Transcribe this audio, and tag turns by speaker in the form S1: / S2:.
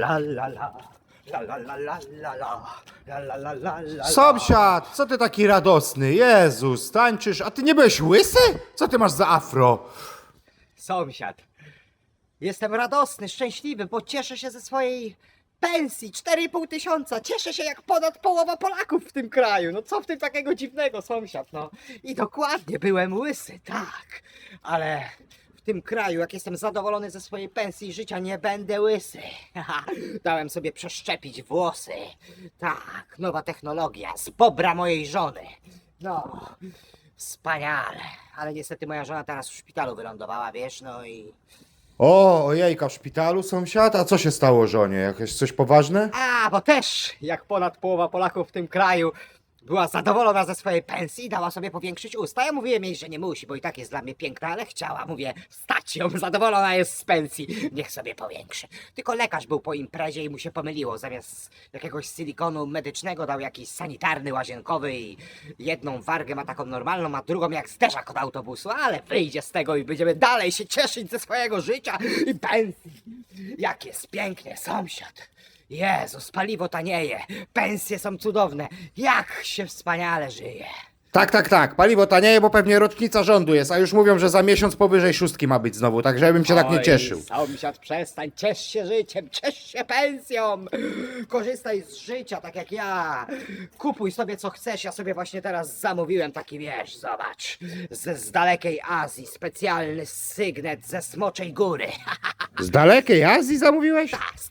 S1: La la la. La la la la la la. La la la la la.
S2: Sąsiad, co ty taki radosny? Jezus, tańczysz, a ty nie byłeś łysy? Co ty masz za afro?
S1: Sąsiad. Jestem radosny, szczęśliwy, bo cieszę się ze swojej pensji 4,5 tysiąca. Cieszę się jak ponad połowa Polaków w tym kraju. No co w tym takiego dziwnego, sąsiad? No i dokładnie byłem łysy, tak. Ale tym kraju, jak jestem zadowolony ze swojej pensji i życia, nie będę łysy. Dałem sobie przeszczepić włosy. Tak, nowa technologia z bobra mojej żony. No, wspaniale. Ale niestety moja żona teraz w szpitalu wylądowała, wiesz, no i...
S2: O, ojejka, w szpitalu sąsiad? A co się stało żonie? Jakieś coś poważne?
S1: A, bo też, jak ponad połowa Polaków w tym kraju była zadowolona ze swojej pensji i dała sobie powiększyć usta. Ja mówiłem jej, że nie musi, bo i tak jest dla mnie piękna, ale chciała. Mówię, stać ją, zadowolona jest z pensji, niech sobie powiększy. Tylko lekarz był po imprezie i mu się pomyliło. Zamiast jakiegoś silikonu medycznego dał jakiś sanitarny, łazienkowy i jedną wargę ma taką normalną, a drugą jak zderzak od autobusu, ale wyjdzie z tego i będziemy dalej się cieszyć ze swojego życia i pensji. Jak jest pięknie, sąsiad. Jezus, paliwo tanieje, pensje są cudowne, jak się wspaniale żyje.
S2: Tak, tak, tak. Paliwo tanieje, bo pewnie rocznica rządu jest, a już mówią, że za miesiąc powyżej szóstki ma być znowu, tak żebym się tak nie cieszył.
S1: Sąsiad, przestań, ciesz się życiem, ciesz się pensją. Korzystaj z życia, tak jak ja. Kupuj sobie co chcesz, ja sobie właśnie teraz zamówiłem taki, wiesz, zobacz. Z, z dalekiej Azji, specjalny sygnet ze Smoczej Góry.
S2: Z dalekiej Azji zamówiłeś?
S1: A, z